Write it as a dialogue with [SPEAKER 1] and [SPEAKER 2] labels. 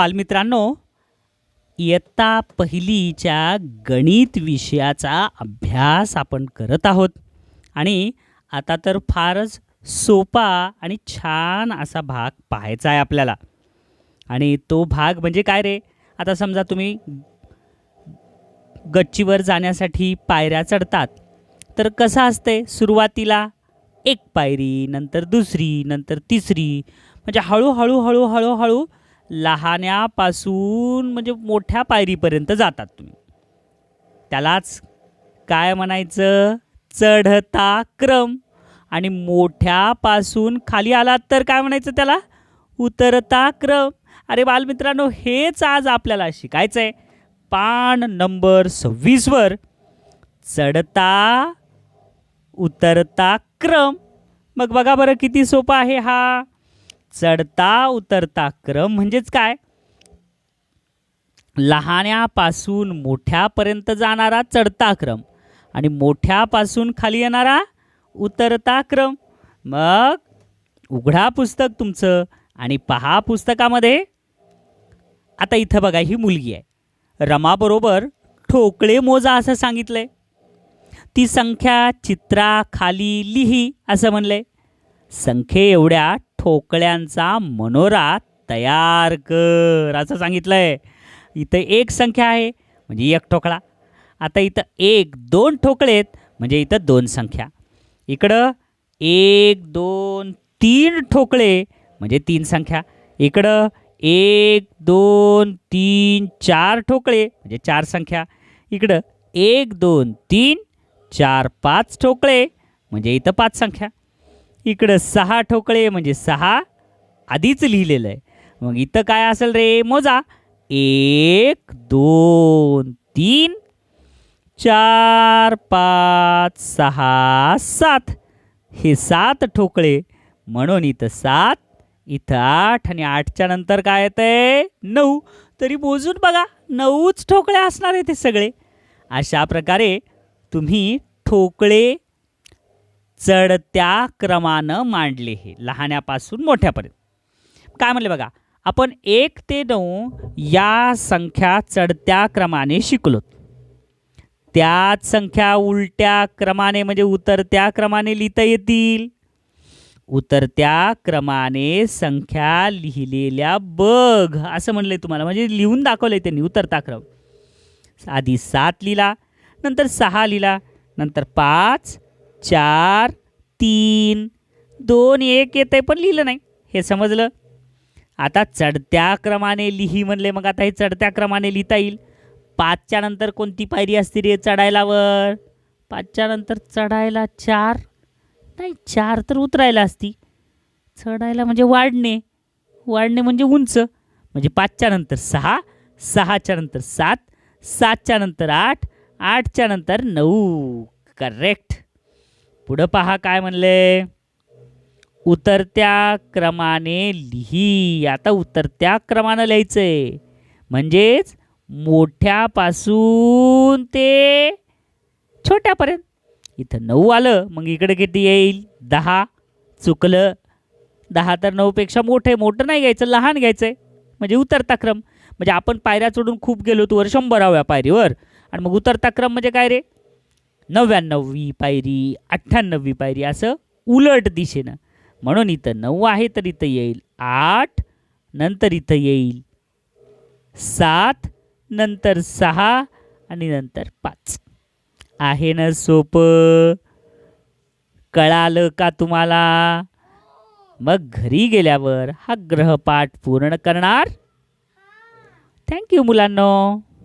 [SPEAKER 1] बालमित्रांनो इयत्ता पहिलीच्या गणित विषयाचा अभ्यास आपण करत आहोत. आणि आता तर फारच सोपा आणि छान असा भाग पाहायचा आहे आपल्याला. आणि तो भाग म्हणजे काय रे? आता समजा तुम्ही गच्चीवर जाण्यासाठी पायऱ्या चढतात तर कसं असते सुरुवातीला एक पायरी नंतर दुसरी नंतर तिसरी म्हणजे हळूहळू हळूहळू हळू लहान्यापासून म्हणजे मोठ्या पायरीपर्यंत जातात तुम्ही. त्यालाच काय म्हणायचं? चढता क्रम. आणि मोठ्यापासून खाली आलात तर काय म्हणायचं त्याला? उतरता क्रम. अरे बालमित्रांनो हेच आज आपल्याला शिकायचं आहे पान नंबर सव्वीसवर चढता उतरता क्रम. मग बघा बरं किती सोपा आहे हा. चढता उतरता क्रम म्हणजेच काय? लहान्यापासून मोठ्यापर्यंत जाणारा चढता क्रम आणि मोठ्यापासून खाली येणारा उतरता क्रम. मग उघडा पुस्तक तुमचं आणि पहा पुस्तकामध्ये. आता इथं बघा ही मुलगी आहे. रमाबरोबर ठोकळे मोजा असं सांगितलंय. ती संख्या चित्राखाली लिही असं म्हणलंय. संख्ये एवढ्या ठोकळ्यांचा मनोरा तयार कर असं सांगितलंय. इथं एक संख्या आहे म्हणजे एक ठोकळा. आता इथं एक दोन ठोकळे आहेत म्हणजे इथं दोन संख्या. इकडं एक दोन तीन ठोकळे म्हणजे तीन संख्या. इकडं एक दोन तीन चार ठोकळे म्हणजे चार संख्या. इकडं एक दोन तीन चार पाच ठोकळे म्हणजे इथं पाच संख्या. इकडं सहा ठोकळे म्हणजे सहा आधीच लिहिलेलं आहे. मग इथं काय असेल रे? मोजा. एक दोन तीन चार पाच सहा सात. हे सात ठोकळे. म्हणून इथं सात इथं आठ आणि आठच्या नंतर काय येतंय? नऊ. तरी मोजून बघा. नऊच ठोकळे असणार आहे ते सगळे. अशा प्रकारे तुम्ही ठोकळे चढत्या क्रमानं मांडले हे लहान्यापासून मोठ्यापर्यंत. काय म्हणले बघा आपण एक ते नऊ या संख्या चढत्या क्रमाने शिकलो त्याच संख्या उलट्या क्रमाने म्हणजे उतरत्या क्रमाने लिहिता येतील. उतरत्या क्रमाने संख्या लिहिलेल्या बघ असं म्हणलंय तुम्हाला म्हणजे लिहून दाखवलंय त्यांनी उतरता क्रम. आधी सात लिहिला नंतर सहा लिहिला नंतर पाच चार तीन दोन एक येत आहे पण लिहिलं नाही. हे समजलं? आता चढत्या क्रमाने लिही म्हणले मग आता हे चढत्या क्रमाने लिहिता येईल. पाचच्या नंतर कोणती पायरी असते रे चढायला वर पाचच्या नंतर चढायला चार? नाही चार तर उतरायला असती. चढायला म्हणजे वाढणे. वाढणे म्हणजे उंच. म्हणजे पाचच्या नंतर सहा सहाच्या नंतर सात सातच्या नंतर आठ आठच्या नंतर नऊ. करेक्ट पुढं पहा काय म्हणले. उतरत्या क्रमाने लिही. आता उतरत्या क्रमानं लिहायचं आहे म्हणजेच मोठ्यापासून ते छोट्यापर्यंत. इथं नऊ आलं मग इकडे किती येईल? दहा. चुकलं. दहा तर नऊपेक्षा मोठं आहे. मोठं नाही घ्यायचं लहान घ्यायचं आहे म्हणजे उतरता क्रम. म्हणजे आपण पायऱ्या चढून खूप गेलो वर शंभराव्या पायरीवर. आणि मग उतरता क्रम म्हणजे काय रे? नव्याण्णववी पायरी अठ्ठ्याण्णवी पायरी असं उलट दिशेनं. म्हणून इथं नऊ आहे तर इथं येईल आठ नंतर इथं येईल सात नंतर सहा आणि नंतर पाच. आहे ना सोपं? कळालं का तुम्हाला? मग घरी गेल्यावर हा ग्रहपाठ पूर्ण करणार? थँक्यू मुलांनो.